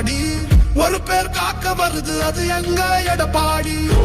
போராடி ஒரு பேர் காக்க வருது அது எங்க எடப்பாடி? ஓ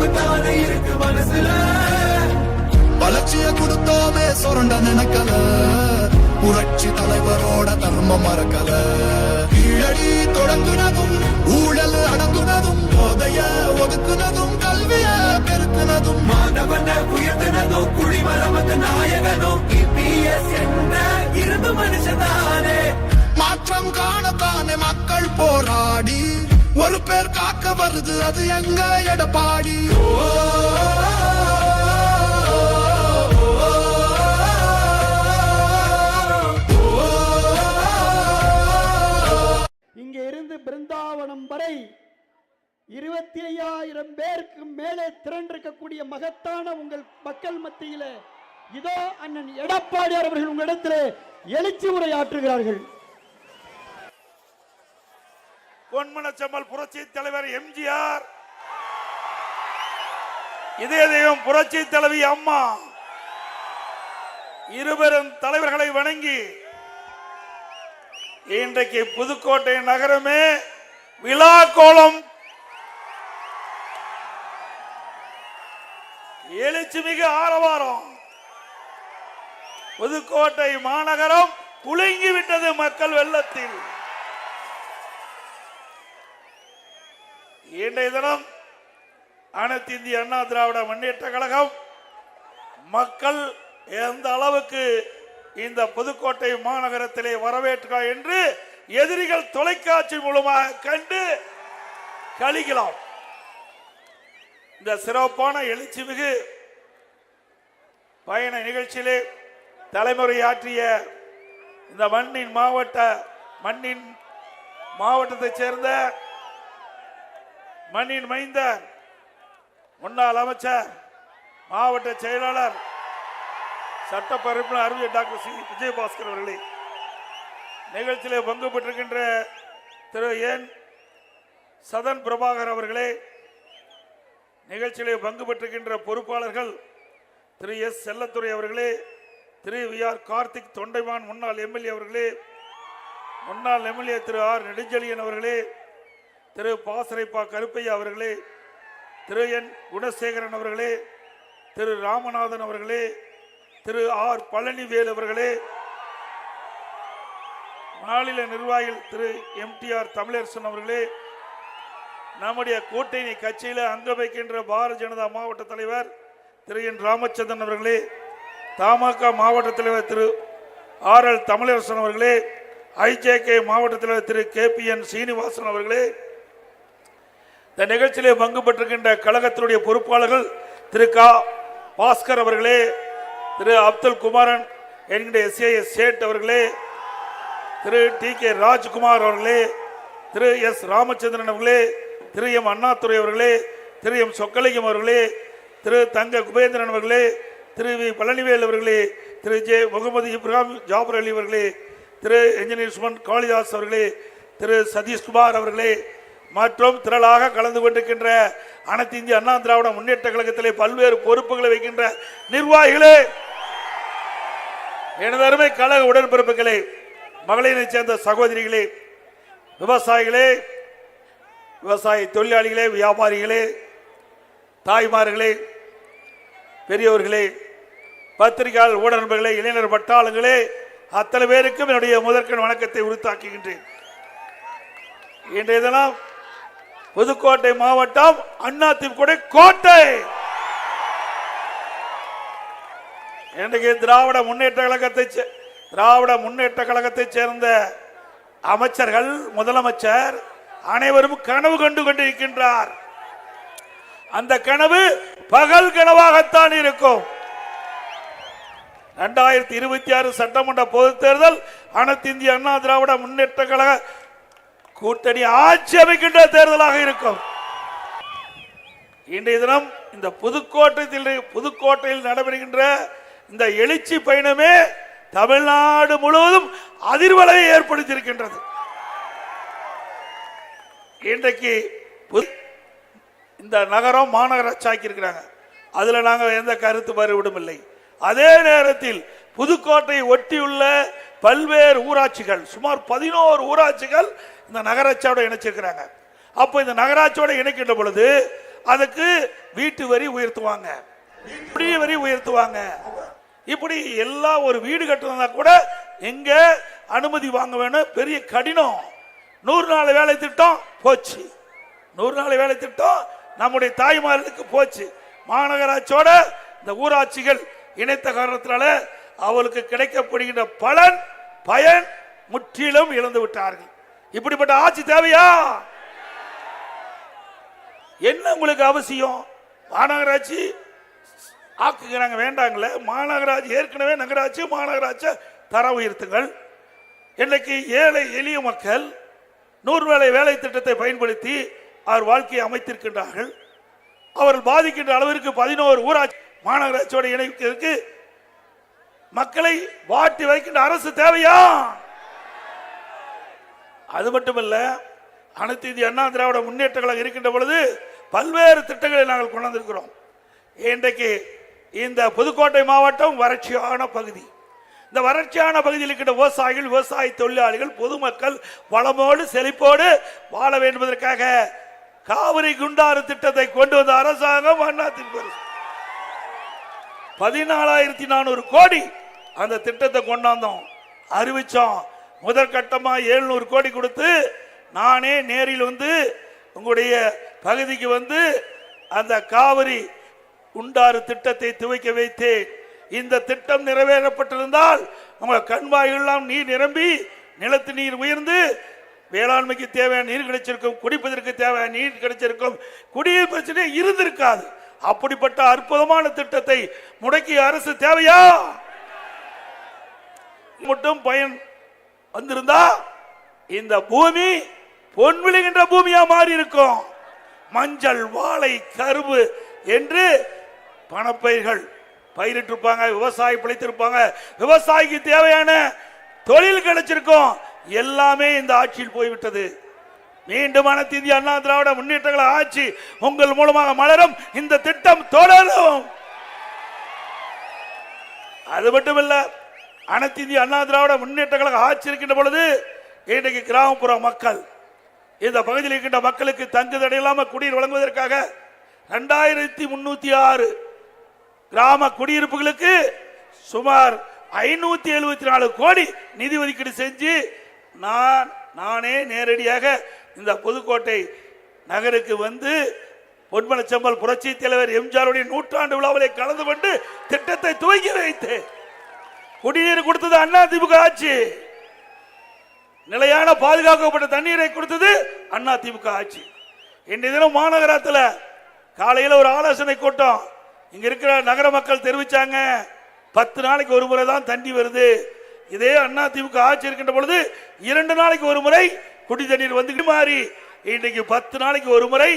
மக்கள் தானே இருக்கு மனசுல? வளர்ச்சிய கொடுத்தோமே சுரண்ட நினைக்கல. புரட்சி தலைவரோட தர்மம் மறக்கல. கீழடி தொடங்குனதும் ஊழல் அடங்குனதும் போதைய ஒதுக்குனதும் கல்விய பெருக்குனதும். மாணவன உயர்த்தினதும் குடிமரமத்து நாயகனும் இபிஎஸ் என்ற இரும்பு மனுஷனானே மாற்றம் பேர் காக்க வருது அது எங்க எடப்பாடி? இங்க இருந்து பிருந்தாவனம் வரை இருபத்தி ஐயாயிரம் பேருக்கு மேலே திரண்டிருக்கக்கூடிய மகத்தான உங்கள் மக்கள் மத்தியில இதோ அண்ணன் எடப்பாடியார் அவர்கள் உங்களிடத்தில் எழுச்சி உரையாற்றுகிறார்கள். பொன்மனச்செம்மல் புரட்சி தலைவர் எம்ஜிஆர். இதே தெய்வம் புரட்சி தலைவி அம்மா. இருவரும் தலைவர்களை வணங்கி இன்றைக்கு புதுக்கோட்டை நகரமே விழா கோலம். எழுச்சி மிகு ஆரவாரம். புதுக்கோட்டை மாநகரம் குலுங்கி விட்டது மக்கள் வெள்ளத்தில். இன்றைய தினம் அனைத்து இந்திய அண்ணா திராவிட முன்னேற்ற கழகம் மக்கள் எந்த அளவுக்கு இந்த புதுக்கோட்டை மாநகரத்திலே வரவேற்கிறார் என்று எதிரிகள் தொலைக்காட்சி மூலமாக கண்டு கழிக்கலாம். இந்த சிறப்பான எழுச்சி மிகு பயண நிகழ்ச்சியிலே தலைமுறையாற்றிய இந்த மண்ணின் மாவட்ட மண்ணின் மாவட்டத்தைச் சேர்ந்த மண்ணின் மைந்தர் முன்னாள் அமைச்சர் மாவட்ட செயலாளர் சட்டப்பரப்பு அறிவியல் டாக்டர் சி. விஜயபாஸ்கர் அவர்களே நிகழ்ச்சியிலே பங்கு பெற்றிருக்கின்ற திரு. என் சதன் பிரபாகர் அவர்களே நிகழ்ச்சியிலே பங்கு பெற்றிருக்கின்ற பொறுப்பாளர்கள் திரு. எஸ். செல்லத்துறை அவர்களே திரு. வி. ஆர். கார்த்திக் தொண்டைமான் முன்னாள் எம்எல்ஏ அவர்களே முன்னாள் எம்எல்ஏ திரு. ஆர். நெடுஞ்செழியன் அவர்களே திரு பாசறைப்பா கருப்பையா அவர்களே திரு என் குணசேகரன் அவர்களே திரு ராமநாதன் அவர்களே திரு ஆர் பழனிவேல் அவர்களே மாநில நிர்வாகிகள் திரு எம்டிஆர் தமிழரசன் அவர்களே நம்முடைய கூட்டணி கட்சியில் அங்க வைக்கின்ற பாரதிய ஜனதா மாவட்ட தலைவர் திரு என் ராமச்சந்திரன் அவர்களே தமாக மாவட்ட தலைவர் திரு ஆர் எல் தமிழரசன் அவர்களே ஐஜேகே மாவட்ட தலைவர் திரு கே பி என் சீனிவாசன் அவர்களே இந்த நிகழ்ச்சியிலே பங்கு பெற்றிருக்கின்ற கழகத்தினுடைய பொறுப்பாளர்கள் திரு கா பாஸ்கர் அவர்களே திரு அப்துல் குமாரன் என்கிற எஸ்ஏஎஸ் சேட் அவர்களே திரு டி கே ராஜ்குமார் அவர்களே திரு எஸ் ராமச்சந்திரன் அவர்களே திரு எம் அண்ணாதுரை அவர்களே திரு எம் சொக்கலிங்கம் அவர்களே திரு தங்க குபேந்திரன் அவர்களே திரு வி பழனிவேல் அவர்களே திரு ஜே முகமது இப்ராஹிம் ஜாபர் அலி அவர்களே திரு என்ஜினியர் சுமன் காளிதாஸ் அவர்களே திரு சதீஷ்குமார் அவர்களே மற்றும் திரளாக கலந்து கொண்டிருக்கின்ற அனைத்து இந்திய அண்ணா திராவிட முன்னேற்ற கழகத்திலே பல்வேறு பொறுப்புகளை வைக்கின்ற நிர்வாகிகளே எனது அருமை கழக உடன்பிறப்புகளே மகளிரை சேர்ந்த சகோதரிகளே விவசாயிகளே விவசாய தொழிலாளிகளே வியாபாரிகளே தாய்மார்களே பெரியவர்களே பத்திரிகையாளர் ஊடக இளைஞர் பட்டாளங்களே அத்தனை பேருக்கும் என்னுடைய முதற்கண் வணக்கத்தை உறுத்தாக்குகின்றேன் இன்றைய தினம் புதுக்கோட்டை மாவட்டம் அண்ணா அதிமுக கோட்டை. இன்றைக்கு திராவிட முன்னேற்ற கழகத்தை திராவிட முன்னேற்ற கழகத்தை சேர்ந்த அமைச்சர்கள் முதலமைச்சர் அனைவரும் கனவு கண்டு கொண்டிருக்கின்றார். அந்த கனவு பகல் கனவாகத்தான் இருக்கும். இரண்டாயிரத்தி இருபத்தி ஆறு சட்டமன்ற பொதுத் தேர்தல் அனைத்து இந்திய அண்ணா திராவிட முன்னேற்ற கழக கூட்டணி ஆட்சி அமைக்கின்ற தேர்தலாக இருக்கும். இன்றைய தினம் இந்த புதுக்கோட்டையில் புதுக்கோட்டையில் நடைபெறுகின்ற இந்த எழுச்சி பயணமே தமிழ்நாடு முழுவதும் அதிர்வலையை ஏற்படுத்தியிருக்கின்றது. இன்றைக்கு இந்த நகரம் மாநகராட்சி ஆக்கியிருக்கிறாங்க அதுல நாங்கள் எந்த கருத்து மறுபடும் இல்லை. அதே நேரத்தில் புதுக்கோட்டையை ஒட்டியுள்ள பல்வேறு ஊராட்சிகள் சுமார் பதினோரு ஊராட்சிகள் இந்த நகராட்சியோட இணைச்சிருக்கிறாங்க. அப்போ இந்த நகராட்சியோட இணைக்கின்ற பொழுது அதுக்கு வீட்டு வரி உயர்த்துவாங்க. இப்படி வரி உயர்த்துவாங்க. இப்படி எல்லா ஒரு வீடு கட்டுறதா கூட எங்க அனுமதி வாங்க வேணும் பெரிய கடினம். நூறு நாள் வேலை திட்டம் போச்சு. நூறு நாள் வேலை திட்டம் நம்முடைய தாய்மார்களுக்கு போச்சு. மாநகராட்சியோட இந்த ஊராட்சிகள் இணைத்த காரணத்தினால அவளுக்கு கிடைக்கப்படுகின்ற பலன் பயன் முற்றிலும் இழந்து விட்டார்கள். இப்படிப்பட்ட ஆட்சி தேவையா? என்ன உங்களுக்கு அவசியம்? மாநகராட்சி ஆக்குகிறாங்க வேண்டாங்களே? மாநகராட்சி ஏற்கனவே நகராட்சி மாநகராட்சி தர உயர்த்துங்கள். இன்றைக்கு ஏழை எளிய மக்கள் நூறு வேலை வேலை திட்டத்தை பயன்படுத்தி அவர் வாழ்க்கையை அமைத்திருக்கின்றார்கள். அவர்கள் பாதிக்கின்ற அளவிற்கு பதினோரு ஊராட்சி மாநகராட்சியோட இணைக்கிறதுக்கு மக்களை வாட்டி வைக்கின்ற அரசு தேவையா? அது மட்டுமல்ல அனைத்து இந்திய அண்ணா திராவிட முன்னேற்ற கழகம் இருக்கின்ற பொழுது பல்வேறு திட்டங்களை நாங்கள் கொண்டு வந்திருக்கிறோம் இன்றைக்கு இந்த புதுக்கோட்டை மாவட்டம் வறட்சியான பகுதி. இந்த வறட்சியான பகுதியில் இருக்கின்ற விவசாயிகள் விவசாய தொழிலாளிகள் பொதுமக்கள் வளமோடு செழிப்போடு வாழ வேண்டுவதற்காக காவிரி குண்டாறு திட்டத்தை கொண்டு வந்த அரசாங்கம் அண்ணாத்தின் அரசு. பதினாலாயிரத்தி நானூறு கோடி அந்த திட்டத்தை கொண்டாந்தோம். அறிவிச்சோம். முதற்கட்டமா எழுநூறு கோடி கொடுத்து நானே நேரில் வந்து உங்களுடைய பகுதிக்கு வந்து அந்த காவிரி குண்டாறு திட்டத்தை துவைக்க வைத்தேன். இந்த திட்டம் நிறைவேறப்பட்டிருந்தால் உங்க கண்வாயெல்லாம் நீர் நிரம்பி நிலத்து நீர் உயர்ந்து வேளாண்மைக்கு தேவையான நீர் கிடைச்சிருக்கும் குடிப்பதற்கு தேவையான நீர் கிடைச்சிருக்கும். குடிநீர் பிரச்சனை இருந்திருக்காது. அப்படிப்பட்ட அற்புதமான திட்டத்தை முடக்கிய அரசு தேவையா? மட்டும் பயன் வந்திருந்தா இந்த பூமி பொன் விழுகின்ற பூமியா மாறி இருக்கும். மஞ்சள் வாழை கரும்பு என்று பணப்பயிர்கள் பயிரிட்டிருப்பாங்க விவசாயி பிழைத்திருப்பாங்க. விவசாயிக்கு தேவையான தொழில் கிடைச்சிருக்கும். எல்லாமே இந்த ஆட்சியில் போய்விட்டது. மீண்டும் அனைத்து இந்திய அண்ணா திராவிட முன்னேற்றங்களை ஆட்சி உங்கள் மூலமாக மலரும். இந்த திட்டம் தொடரும். அது மட்டுமல்ல அனைத்து இந்திய அண்ணா திராவிட முன்னேற்ற கழக ஆட்சி இருக்கின்ற பொழுது இன்றைக்கு கிராமப்புற மக்கள் இந்த பகுதியில் இருக்கின்ற மக்களுக்கு தங்கு தடையில்லாமல் குடிநீர் வழங்குவதற்காக ரெண்டாயிரத்தி முன்னூத்தி ஆறு கிராம குடியிருப்புகளுக்கு சுமார் ஐநூத்தி எழுபத்தி நாலு கோடி நிதி ஒதுக்கீடு செஞ்சு நான் நானே நேரடியாக இந்த புதுக்கோட்டை நகருக்கு வந்து பொன்மனச்செம்மல் புரட்சி தலைவர் எம்ஜிஆருடைய நூற்றாண்டு விழாவிலே கலந்து கொண்டு திட்டத்தை துவங்கி வைத்தேன். குடிநீர் கொடுத்தது அண்ணா திமுக ஆட்சி. நிலையான பாதுகாக்கப்பட்ட தண்ணீரை கொடுத்தது அண்ணா திமுக ஆட்சி. இன்றைய தினம் மாநகரத்தில் காலையில் ஒரு ஆலோசனை கூட்டம். இங்க இருக்கிற நகர மக்கள் தெரிவிச்சாங்க. பத்து நாளைக்கு ஒரு முறை தான் தண்ணி வருது. இதே அண்ணா திமுக ஆட்சி இருக்கின்ற பொழுது இரண்டு நாளைக்கு ஒரு முறை குடி தண்ணீர் வந்து மாறி இன்றைக்கு பத்து நாளைக்கு ஒரு முறை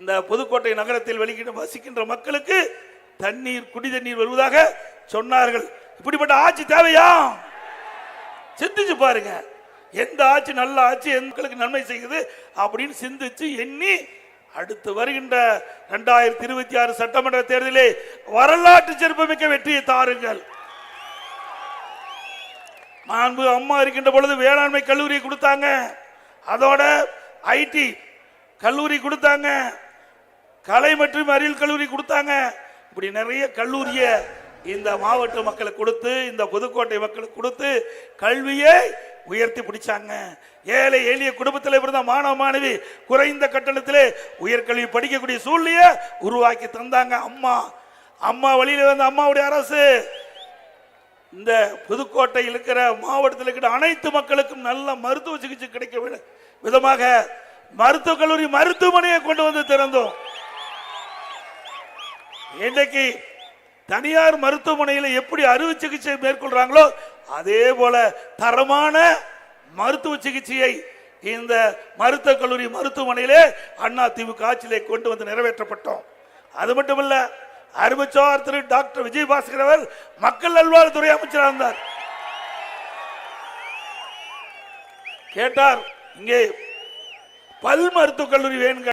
இந்த புதுக்கோட்டை நகரத்தில் வெளிக்கின்ற வசிக்கின்ற மக்களுக்கு தண்ணீர் குடி தண்ணீர் வருவதாக சொன்னார்கள். இப்படிப்பட்ட ஆட்சி தேவையா? சிந்திச்சு பாருங்க. எந்த ஆட்சி நல்ல ஆட்சி எங்களுக்கு நன்மை செய்யுது அப்படின்னு சிந்திச்சு எண்ணி அடுத்து வருகின்ற இரண்டாயிரத்தி இருபத்தி ஆறு சட்டமன்ற தேர்தலே வரலாற்று சிறப்புமிக்க வெற்றியை தாருங்கள். மாண்பு அம்மா இருக்கின்ற பொழுது வேளாண்மை கல்லூரி கொடுத்தாங்க. அதோட ஐடி கல்லூரி கொடுத்தாங்க. கலை மற்றும் அறிவியல் கல்லூரி கொடுத்தாங்க. இப்படி நிறைய கல்லூரியை இந்த மாவட்ட மக்களுக்கு கொடுத்து இந்த புதுக்கோட்டை மக்களுக்கு கொடுத்து கல்வியை உயர்த்தி பிடிச்சாங்க. ஏழை எளிய குடும்பத்தில் இருந்த மாணவ மாணவி குறைந்த கட்டணத்திலே உயர்கல்வி படிக்கக்கூடிய சூழ்நிலையை உருவாக்கி தந்தாங்க அம்மா. அம்மா வழியில் வந்த அம்மாவுடைய அரசு. இந்த புதுக்கோட்டையில் இருக்கிற மாவட்டத்தில் இருக்கிற அனைத்து மக்களுக்கும் நல்ல மருத்துவ சிகிச்சை கிடைக்க விதமாக மருத்துவக் கல்லூரி மருத்துவமனையை கொண்டு வந்து திறந்தோம். இன்றைக்கு தனியார் மருத்துவமனையில் எப்படி அறுவை சிகிச்சை மேற்கொள்றாங்களோ அதே போல தரமான மருத்துவ சிகிச்சையை இந்த மருத்துவக் கல்லூரி மருத்துவமனையிலே அண்ணா திமுக ஆட்சியிலே கொண்டு வந்து நிறைவேற்றப்பட்டோம். அது மட்டுமல்ல அறிவிச்சார் திரு டாக்டர் விஜயபாஸ்கர் அவர் மக்கள் நல்வாழ்வுத்துறை அமைச்சராக இருந்தார். கேட்டார் இங்கே பல் மருத்துவக் கல்லூரி வேணுங்க